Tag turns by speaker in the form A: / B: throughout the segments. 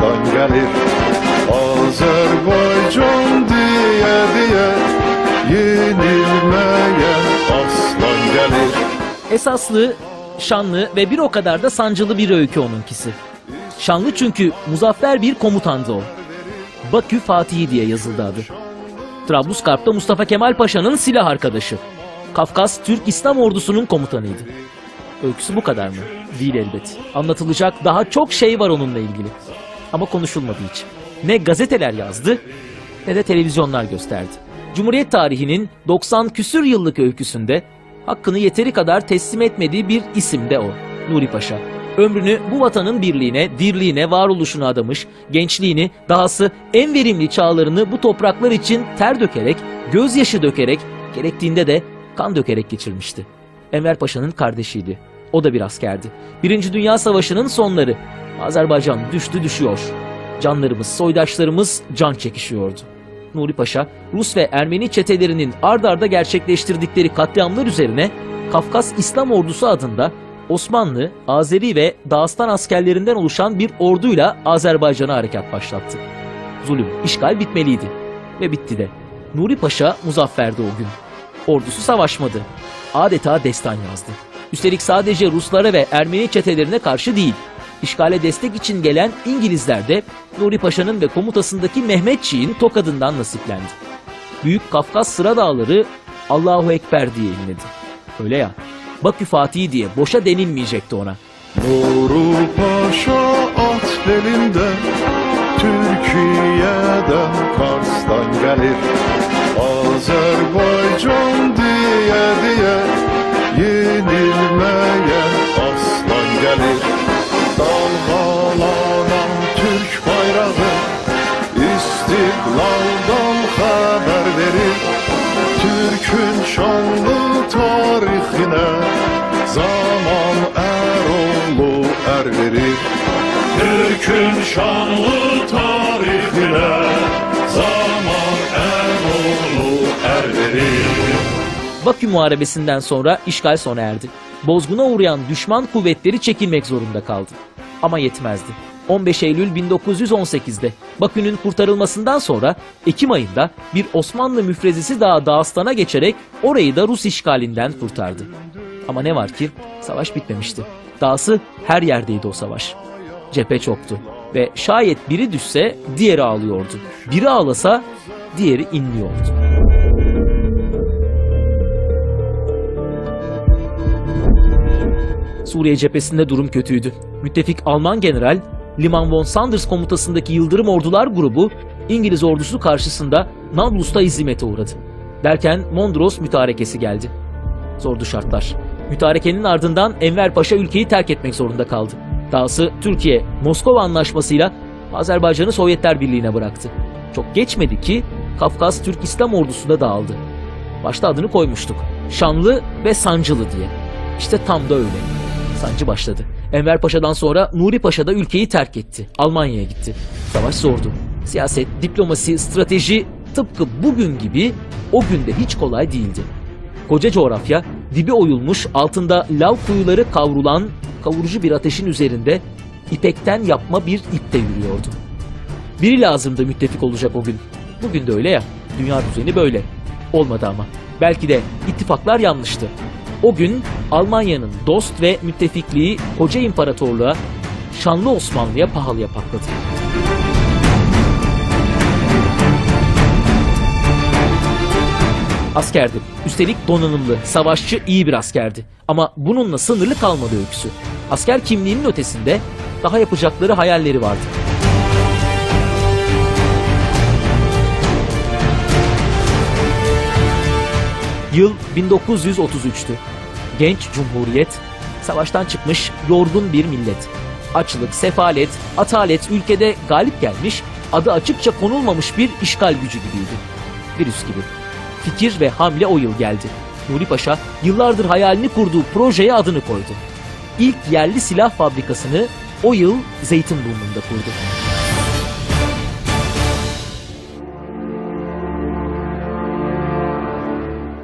A: Kars'tan gelir Azerbaycan diye diye Yenilmeyen aslan gelir
B: Esaslı, şanlı ve bir o kadar da sancılı bir öykü onunkisi. Şanlı çünkü muzaffer bir komutandı o. Bakü Fatihi diye yazıldı adı. Trablusgarp'ta Mustafa Kemal Paşa'nın silah arkadaşı. Kafkas Türk İslam Ordusu'nun komutanıydı. Öyküsü bu kadar mı? Değil elbet. Anlatılacak daha çok şey var onunla ilgili. Ama konuşulmadı hiç. Ne gazeteler yazdı ne de televizyonlar gösterdi. Cumhuriyet tarihinin 90 küsür yıllık öyküsünde hakkını yeteri kadar teslim etmediği bir isim de o. Nuri Paşa. Ömrünü bu vatanın birliğine, dirliğine, varoluşuna adamış, gençliğini, dahası en verimli çağlarını bu topraklar için ter dökerek, gözyaşı dökerek, gerektiğinde de kan dökerek geçirmişti. Enver Paşa'nın kardeşiydi. O da bir askerdi. Birinci Dünya Savaşı'nın sonları. Azerbaycan düştü düşüyor. Canlarımız, soydaşlarımız can çekişiyordu. Nuri Paşa, Rus ve Ermeni çetelerinin ard arda gerçekleştirdikleri katliamlar üzerine Kafkas İslam Ordusu adında Osmanlı, Azeri ve Dağıstan askerlerinden oluşan bir orduyla Azerbaycan'a harekat başlattı. Zulüm, işgal bitmeliydi. Ve bitti de. Nuri Paşa muzafferdi o gün. Ordusu savaşmadı. Adeta destan yazdı. Üstelik sadece Ruslara ve Ermeni çetelerine karşı değil. İşgale destek için gelen İngilizler de Nuri Paşa'nın ve komutasındaki Mehmetçiğin tokadından nasiplendi. Büyük Kafkas sıra dağları Allahu Ekber diye inledi. Öyle ya. Bakü Fatih diye boşa denilmeyecekti ona.
A: Nuru Paşa at belinde Türkiye'den Kars'tan gelir Azerbaycan Türk'ün şanlı tarihine Zaman Eroğlu er verir
B: Bakü Muharebesi'nden sonra işgal sona erdi. Bozguna uğrayan düşman kuvvetleri çekilmek zorunda kaldı. Ama yetmezdi. 15 Eylül 1918'de Bakü'nün kurtarılmasından sonra Ekim ayında bir Osmanlı müfrezesi daha Dağıstan'a geçerek orayı da Rus işgalinden kurtardı. Ama ne var ki savaş bitmemişti. Dahası her yerdeydi o savaş. Cephe çoktu ve şayet biri düşse diğeri ağlıyordu. Biri ağlasa diğeri inliyordu. Suriye cephesinde durum kötüydü. Müttefik Alman general Liman von Sanders komutasındaki Yıldırım Ordular grubu İngiliz ordusu karşısında Nablus'ta hizmete uğradı. Derken Mondros mütarekesi geldi. Zordu şartlar. Mütarekenin ardından Enver Paşa ülkeyi terk etmek zorunda kaldı. Dahası Türkiye, Moskova anlaşmasıyla Azerbaycan'ı Sovyetler Birliği'ne bıraktı. Çok geçmedi ki Kafkas Türk İslam Ordusu da dağıldı. Başta adını koymuştuk. Şanlı ve Sancılı diye. İşte tam da öyle. Sancı başladı. Enver Paşa'dan sonra Nuri Paşa da ülkeyi terk etti. Almanya'ya gitti. Savaş zordu. Siyaset, diplomasi, strateji tıpkı bugün gibi o günde hiç kolay değildi. Koca coğrafya dibi oyulmuş altında lav kuyuları kavrulan kavurucu bir ateşin üzerinde ipekten yapma bir ipte yürüyordu. Biri lazımdı müttefik olacak o gün. Bugün de öyle ya. Dünya düzeni böyle. Olmadı ama. Belki de ittifaklar yanlıştı. O gün Almanya'nın dost ve müttefikliği koca imparatorluğa, şanlı Osmanlı'ya pahalıya patladı. Askerdi. Üstelik donanımlı, savaşçı, iyi bir askerdi. Ama bununla sınırlı kalmadı öyküsü. Asker kimliğinin ötesinde daha yapacakları hayalleri vardı. Yıl 1933'tü. Genç cumhuriyet, savaştan çıkmış yorgun bir millet. Açlık, sefalet, atalet ülkede galip gelmiş, adı açıkça konulmamış bir işgal gücü gibiydi. Virüs gibi. Fikir ve hamle o yıl geldi. Nuri Paşa yıllardır hayalini kurduğu projeye adını koydu. İlk yerli silah fabrikasını o yıl Zeytinburnu'nda kurdu.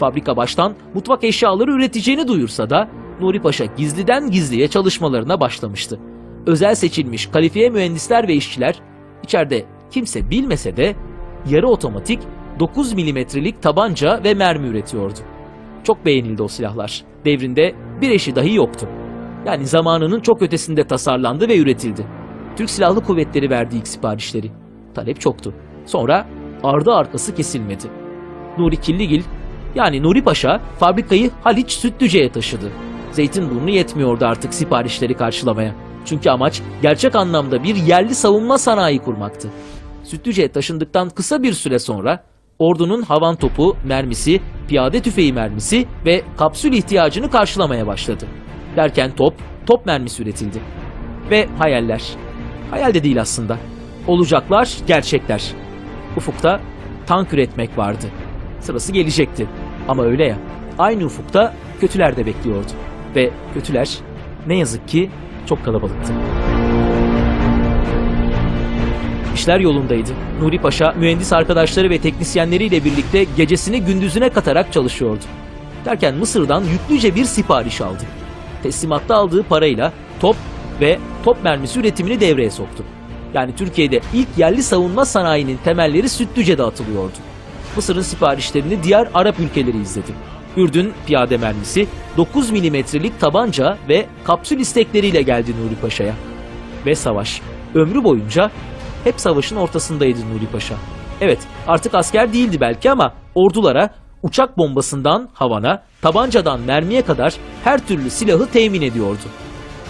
B: Fabrika baştan mutfak eşyaları üreteceğini duyursa da Nuri Paşa gizliden gizliye çalışmalarına başlamıştı. özel seçilmiş kalifiye mühendisler ve işçiler içeride kimse bilmese de yarı otomatik 9 milimetrelik tabanca ve mermi üretiyordu. Çok beğenildi o silahlar. Devrinde bir eşi dahi yoktu. Yani zamanının çok ötesinde tasarlandı ve üretildi. Türk Silahlı Kuvvetleri verdi ilk siparişleri. Talep çoktu. Sonra ardı arkası kesilmedi. Nuri Killigil yani Nuri Paşa fabrikayı Haliç Sütlüce'ye taşıdı. Zeytinburnu yetmiyordu artık siparişleri karşılamaya. Çünkü amaç gerçek anlamda bir yerli savunma sanayi kurmaktı. Sütlüce'ye taşındıktan kısa bir süre sonra ordunun havan topu, mermisi, piyade tüfeği mermisi ve kapsül ihtiyacını karşılamaya başladı. Derken top, top mermisi üretildi. Ve hayaller. Hayal de değil aslında. Olacaklar, gerçekler. Ufukta tank üretmek vardı. Sırası gelecekti. Ama öyle ya, aynı ufukta kötüler de bekliyordu. Ve kötüler ne yazık ki çok kalabalıktı. İşler yolundaydı. Nuri Paşa mühendis arkadaşları ve teknisyenleriyle birlikte gecesini gündüzüne katarak çalışıyordu. Derken Mısır'dan yüklüce bir sipariş aldı. Teslimatta aldığı parayla top ve top mermisi üretimini devreye soktu. Yani Türkiye'de ilk yerli savunma sanayinin temelleri Sütlüce'de atılıyordu. Mısır'ın siparişlerini diğer Arap ülkeleri izledi. Ürdün piyade mermisi, 9 milimetrelik tabanca ve kapsül istekleriyle geldi Nuri Paşa'ya. Ve savaş. Ömrü boyunca hep savaşın ortasındaydı Nuri Paşa. Evet artık asker değildi belki ama ordulara uçak bombasından havana, tabancadan mermiye kadar her türlü silahı temin ediyordu.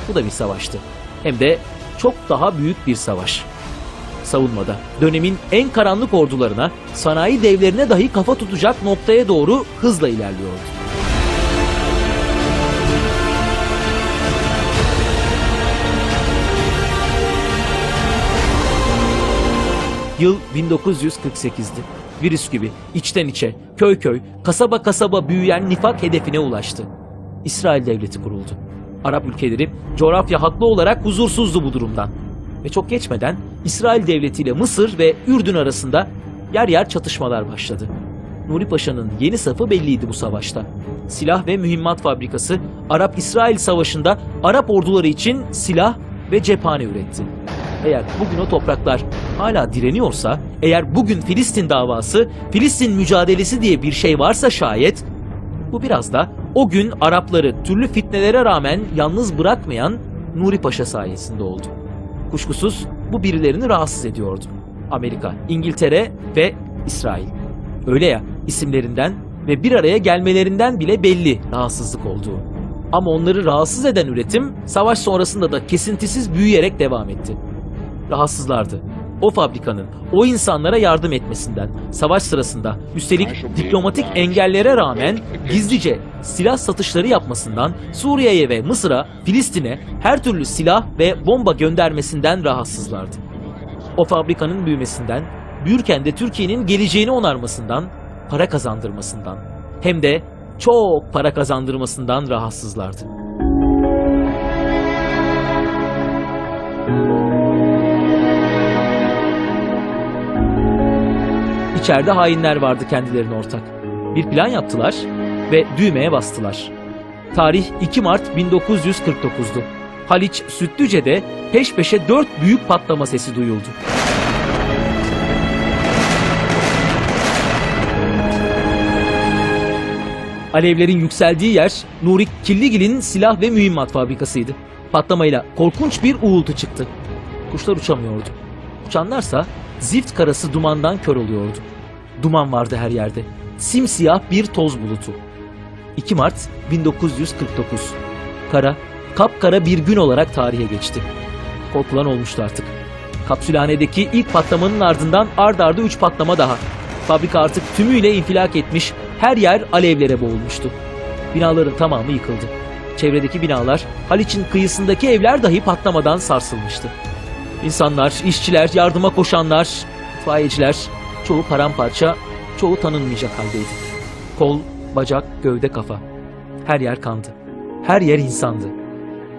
B: Bu da bir savaştı. Hem de çok daha büyük bir savaş. Savunmada dönemin en karanlık ordularına, sanayi devlerine dahi kafa tutacak noktaya doğru hızla ilerliyordu. Yıl 1948'di. Virüs gibi içten içe, köy köy, kasaba kasaba büyüyen nifak hedefine ulaştı. İsrail devleti kuruldu. Arap ülkeleri coğrafya haklı olarak huzursuzdu bu durumdan. Ve çok geçmeden İsrail devleti ile Mısır ve Ürdün arasında yer yer çatışmalar başladı. Nuri Paşa'nın yeni safı belliydi bu savaşta. Silah ve mühimmat fabrikası Arap-İsrail savaşında Arap orduları için silah ve cephane üretti. Eğer bugün o topraklar hala direniyorsa, eğer bugün Filistin davası, Filistin mücadelesi diye bir şey varsa şayet, bu biraz da o gün Arapları türlü fitnelere rağmen yalnız bırakmayan Nuri Paşa sayesinde oldu. Kuşkusuz bu birilerini rahatsız ediyordu. Amerika, İngiltere ve İsrail. Öyle ya isimlerinden ve bir araya gelmelerinden bile belli rahatsızlık olduğu. Ama onları rahatsız eden üretim savaş sonrasında da kesintisiz büyüyerek devam etti. Rahatsızlardı. O fabrikanın o insanlara yardım etmesinden, savaş sırasında üstelik diplomatik engellere rağmen gizlice silah satışları yapmasından, Suriye'ye ve Mısır'a, Filistin'e her türlü silah ve bomba göndermesinden rahatsızlardı. O fabrikanın büyümesinden, büyürken de Türkiye'nin geleceğini onarmasından, para kazandırmasından, hem de çok para kazandırmasından rahatsızlardı. İçeride hainler vardı kendilerine ortak. Bir plan yaptılar ve düğmeye bastılar. Tarih 2 Mart 1949'du. Haliç Sütlüce'de peş peşe dört büyük patlama sesi duyuldu. Alevlerin yükseldiği yer Nuri Killigil'in silah ve mühimmat fabrikasıydı. Patlamayla korkunç bir uğultu çıktı. Kuşlar uçamıyordu. Uçanlarsa zift karası dumandan kör oluyordu. Duman vardı her yerde. Simsiyah bir toz bulutu. 2 Mart 1949. Kara, kapkara bir gün olarak tarihe geçti. Korkulan olmuştu artık. Kapsülhanedeki ilk patlamanın ardından ard arda 3 patlama daha. Fabrika artık tümüyle infilak etmiş, her yer alevlere boğulmuştu. Binaların tamamı yıkıldı. Çevredeki binalar, Haliç'in kıyısındaki evler dahi patlamadan sarsılmıştı. İnsanlar, işçiler, yardıma koşanlar, itfaiyeciler, çoğu paramparça, çoğu tanınmayacak haldeydi. Kol, bacak, gövde, kafa. Her yer kandı. Her yer insandı.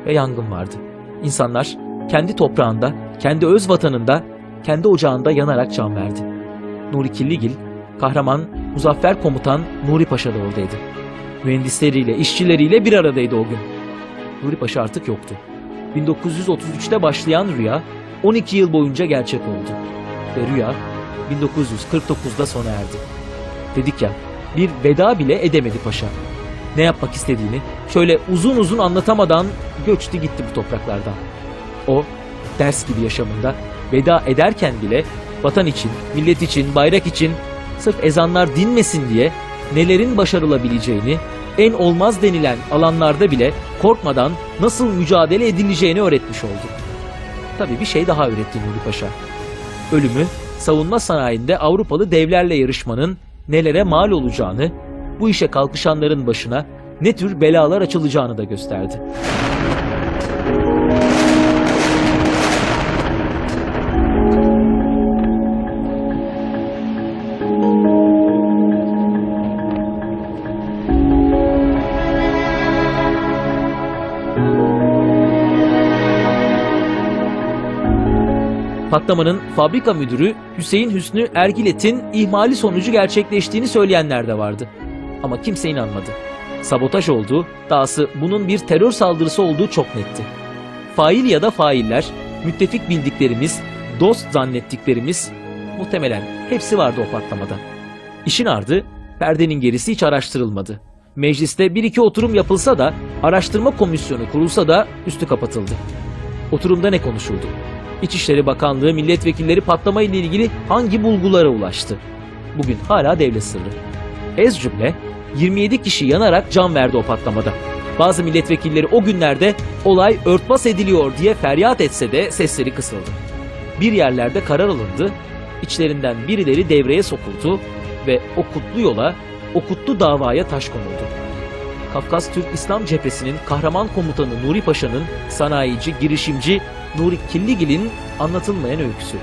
B: Ve yangın vardı. İnsanlar kendi toprağında, kendi öz vatanında, kendi ocağında yanarak can verdi. Nuri Killigil, kahraman, muzaffer komutan Nuri Paşa da oradaydı. Mühendisleriyle, işçileriyle bir aradaydı o gün. Nuri Paşa artık yoktu. 1933'te başlayan rüya 12 yıl boyunca gerçek oldu. Ve rüya 1949'da sona erdi. Dedik ya bir veda bile edemedi paşa. Ne yapmak istediğini şöyle uzun uzun anlatamadan göçtü gitti bu topraklardan. O ders gibi yaşamında veda ederken bile vatan için, millet için, bayrak için sırf ezanlar dinmesin diye nelerin başarılabileceğini, en olmaz denilen alanlarda bile korkmadan nasıl mücadele edileceğini öğretmiş oldu. Tabii bir şey daha öğretti Nuri Paşa. Ölümü savunma sanayinde Avrupalı devlerle yarışmanın nelere mal olacağını, bu işe kalkışanların başına ne tür belalar açılacağını da gösterdi. Patlamanın fabrika müdürü Hüseyin Hüsnü Ergilet'in ihmali sonucu gerçekleştiğini söyleyenler de vardı. Ama kimse inanmadı. Sabotaj olduğu, dahası bunun bir terör saldırısı olduğu çok netti. Fail ya da failler, müttefik bildiklerimiz, dost zannettiklerimiz muhtemelen hepsi vardı o patlamada. İşin ardı, perdenin gerisi hiç araştırılmadı. Mecliste bir iki oturum yapılsa da, araştırma komisyonu kurulsa da üstü kapatıldı. Oturumda ne konuşuldu? İçişleri Bakanlığı milletvekilleri patlama ile ilgili hangi bulgulara ulaştı? Bugün hala devlet sırrı. Ez cümle 27 kişi yanarak can verdi o patlamada. Bazı milletvekilleri o günlerde olay örtbas ediliyor diye feryat etse de sesleri kısıldı. Bir yerlerde karar alındı, içlerinden birileri devreye sokuldu ve o kutlu yola, o kutlu davaya taş konuldu. Kafkas Türk İslam Cephesi'nin kahraman komutanı Nuri Paşa'nın sanayici, girişimci Nuri Killigil'in anlatılmayan öyküsü.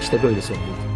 B: İşte böyle son buldu.